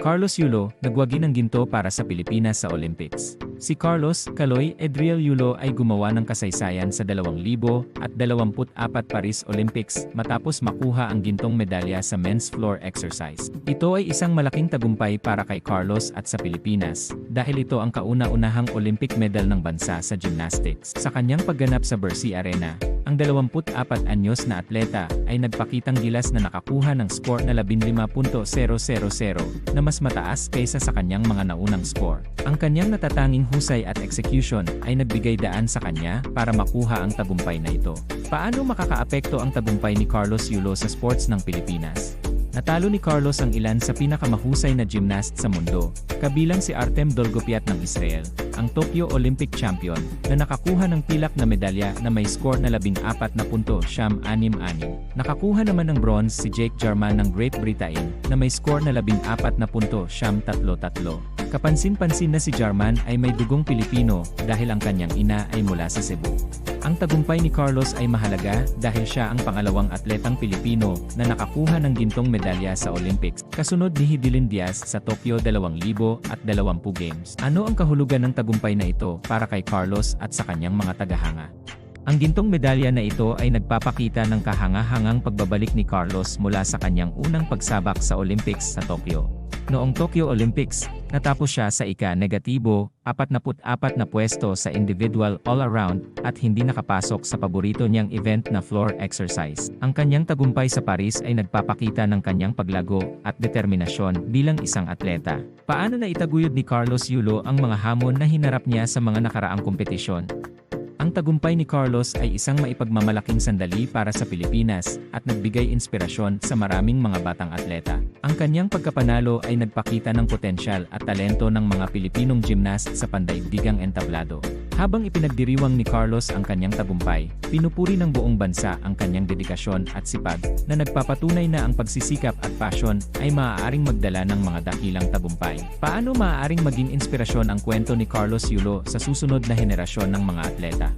Carlos Yulo, nagwagi ng ginto para sa Pilipinas sa Olympics. Si Carlos Caloy Edriel Yulo ay gumawa ng kasaysayan sa 2024 Paris Olympics matapos makuha ang gintong medalya sa men's floor exercise. Ito ay isang malaking tagumpay para kay Carlos at sa Pilipinas dahil ito ang kauna-unahang Olympic medal ng bansa sa gymnastics. Sa kanyang pagganap sa Bercy Arena, 24 anyos na atleta ay nagpakitang gilas na nakakuha ng score na 15.000 na mas mataas kaysa sa kanyang mga naunang score. Ang kanyang natatanging husay at execution ay nagbigay daan sa kanya para makuha ang tagumpay na ito. Paano makakaapekto ang tagumpay ni Carlos Yulo sa sports ng Pilipinas? Natalo ni Carlos ang ilan sa pinakamahusay na gymnast sa mundo, kabilang si Artem Dolgopiat ng Israel, ang Tokyo Olympic champion, na nakakuha ng pilak na medalya na may score na 14 na punto siyam anim anim. Nakakuha naman ng bronze si Jake Jarman ng Great Britain, na may score na 14 na punto siyam tatlo tatlo. Kapansin-pansin na si Jarman ay may dugong Pilipino dahil ang kanyang ina ay mula sa Cebu. Ang tagumpay ni Carlos ay mahalaga dahil siya ang pangalawang atletang Pilipino na nakakuha ng gintong medalya sa Olympics, kasunod ni Hidilyn Diaz sa Tokyo 2020 Games. Ano ang kahulugan ng tagumpay na ito para kay Carlos at sa kanyang mga tagahanga? Ang gintong medalya na ito ay nagpapakita ng kahanga-hangang pagbabalik ni Carlos mula sa kanyang unang pagsabak sa Olympics sa Tokyo. Noong Tokyo Olympics, natapos siya sa ika-negatibo, 44 na pwesto sa individual all-around at hindi nakapasok sa paborito niyang event na floor exercise. Ang kanyang tagumpay sa Paris ay nagpapakita ng kanyang paglago at determinasyon bilang isang atleta. Paano na itaguyod ni Carlos Yulo ang mga hamon na hinarap niya sa mga nakaraang kompetisyon? Ang tagumpay ni Carlos ay isang maipagmamalaking sandali para sa Pilipinas at nagbigay inspirasyon sa maraming mga batang atleta. Ang kanyang pagkapanalo ay nagpakita ng potensyal at talento ng mga Pilipinong gymnast sa pandaigdigang entablado. Habang ipinagdiriwang ni Carlos ang kanyang tagumpay, pinupuri ng buong bansa ang kanyang dedikasyon at sipag na nagpapatunay na ang pagsisikap at passion ay maaaring magdala ng mga dakilang tagumpay. Paano maaaring maging inspirasyon ang kwento ni Carlos Yulo sa susunod na henerasyon ng mga atleta?